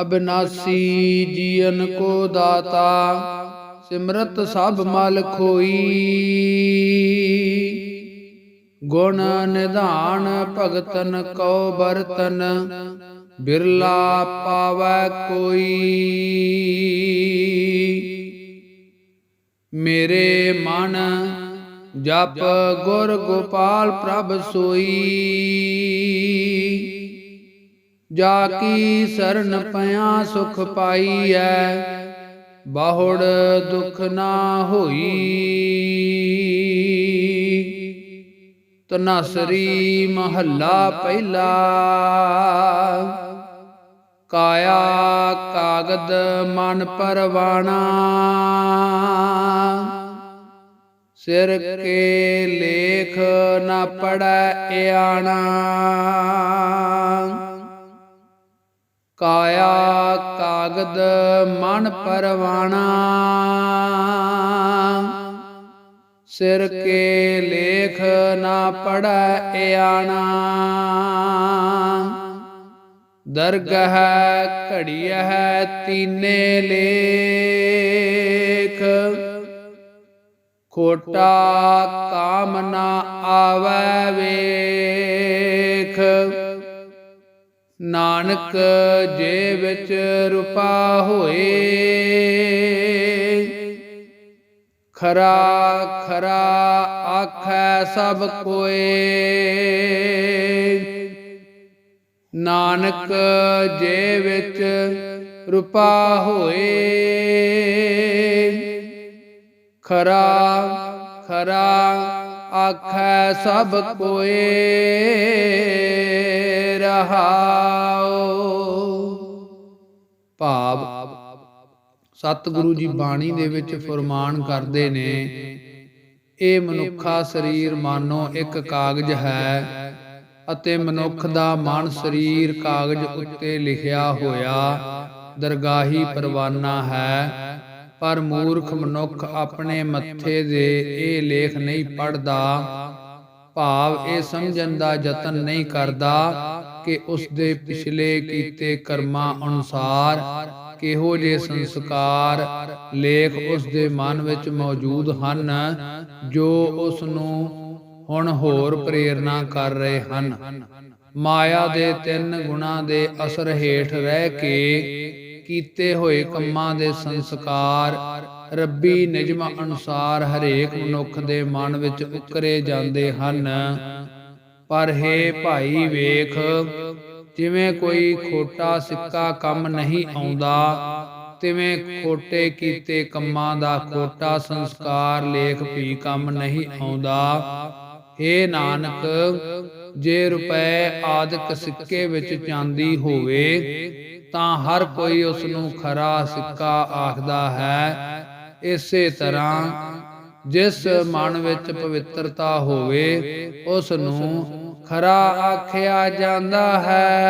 ਅਬਿਨਾਸੀ ਜੀਵਨ ਕੋ ਦਾਤਾ, ਸਿਮਰਤ ਸਭ ਮਲ ਖੋਈ। ਗੁਣ ਨਿਧਾਨ ਭਗਤਨ ਕਉ ਬਰਤਨ ਬਿਰਲਾ ਪਾਵੈ ਕੋਈ। ਮੇਰੇ ਮਨ ਜਪ ਗੁਰ ਗੋਪਾਲ ਪ੍ਰਭ ਸੋਈ। ਜਾ ਕੀ ਸਰਨ ਪਿਆ ਸੁਖ ਪਾਈਐ? ਬਾਹੁੜ ਦੁਖ ਨਾ ਹੋਈ। ਤਨਸਰੀ ਮਹੱਲਾ ਪਹਿਲਾ। ਕਾਇਆ ਕਾਗਦ ਮਨ ਪਰਵਾਣਾ। ਸਿਰ ਕੇ ਲੇਖ ਨਾ ਪੜੈ ਇਆਣਾ। ਕਾਇਆ ਕਾਗਦ ਮਨ ਪਰਵਾਣਾ। ਸਿਰ ਕੇ ਲੇਖ ਨਾ ਪੜੈ ਇਆਣਾ। ਦਰਗਹ ਘੜੀਐ ਤੀਨੇ ਲੇਖ। ਖੋਟਾ ਕਾਮ ਨਾ ਆਵੈ ਵੇਖ। ਨਾਨਕ ਜੇ ਵਿੱਚ ਰੁਪਾ ਹੋਏ, ਖਰਾ ਖਰਾ ਆਖੈ ਸਭ ਕੋਏ। ਨਾਨਕ ਜੇ ਵਿੱਚ ਰੁਪਾ ਹੋਏ, ਖਰਾ ਖਰਾ ਆਖੈ ਸਭ ਕੋਏ ਰਹਾਉ। ਭਾਵ ਸਤਿਗੁਰੂ ਜੀ ਬਾਣੀ ਦੇ ਵਿੱਚ ਫਰਮਾਨ ਕਰਦੇ ਨੇ ਇਹ ਮਨੁੱਖਾ ਸਰੀਰ ਮਾਨੋ ਇੱਕ ਕਾਗਜ਼ ਹੈ ਅਤੇ ਮਨੁੱਖ ਦਾ ਮਨ ਸਰੀਰ ਕਾਗਜ਼ ਉੱਤੇ ਲਿਖਿਆ ਹੋਇਆ ਦਰਗਾਹੀ ਪਰਵਾਨਾ ਹੈ। ਪਰ ਮੂਰਖ ਮਨੁੱਖ ਆਪਣੇ ਮੱਥੇ ਦੇ ਇਹ ਲੇਖ ਨਹੀਂ ਪੜਦਾ ਭਾਵ ਇਹ ਸਮਝਣ ਦਾ ਯਤਨ ਨਹੀਂ ਕਰਦਾ ਕਿ ਉਸ ਦੇ ਪਿਛਲੇ ਕੀਤੇ ਕਰਮਾਂ ਅਨੁਸਾਰ ਕਿਹੋ ਜੇ ਸੰਸਕਾਰ, ਲੇਖ ਉਸ ਦੇ ਮਨ ਵਿੱਚ ਮੌਜੂਦ ਹਨ, ਜੋ ਉਸ ਨੂੰ ਹੁਣ ਹੋਰ ਪ੍ਰੇਰਣਾ ਕਰ ਰਹੇ ਹਨ। ਮਾਇਆ ਦੇ ਤਿੰਨ ਗੁਣਾ ਦੇ ਅਸਰ ਹੇਠ ਰਹਿ ਕੇ ਕੀਤੇ ਹੋਏ ਕੰਮਾਂ ਦੇ ਸੰਸਕਾਰ, ਰੱਬੀ ਨਿਯਮ ਅਨੁਸਾਰ ਹਰੇਕ ਮਨੁੱਖ ਦੇ ਮਨ ਵਿੱਚ ਉਕਰੇ ਜਾਂਦੇ ਹਨ। ਪਰ ਹੇ ਭਾਈ ਵੇਖ, ਜਿਵੇਂ ਕੋਈ ਖੋਟਾ ਸਿੱਕਾ ਕੰਮ ਨਹੀਂ ਆਉਂਦਾ, ਤਿਵੇਂ ਖੋਟੇ ਕੀਤੇ ਕੰਮਾਂ ਦਾ ਖੋਟਾ ਸੰਸਕਾਰ ਲੇਖ ਵੀ ਕੰਮ ਨਹੀਂ ਆਉਂਦਾ। ਏ ਨਾਨਕ ਜੇ ਰੁਪਏ ਆਦਿਕ ਸਿੱਕੇ ਵਿੱਚ ਚਾਂਦੀ ਹੋਵੇ, ਤਾਂ ਹਰ ਕੋਈ ਉਸ ਨੂੰ ਖਰਾ ਸਿੱਕਾ ਆਖਦਾ ਹੈ। ਇਸੇ ਤਰ੍ਹਾਂ ਜਿਸ ਮਨ ਵਿੱਚ ਪਵਿੱਤਰਤਾ ਹੋਵੇ ਉਸ ਨੂੰ ਖਰਾ ਆਖਿਆ ਜਾਂਦਾ ਹੈ।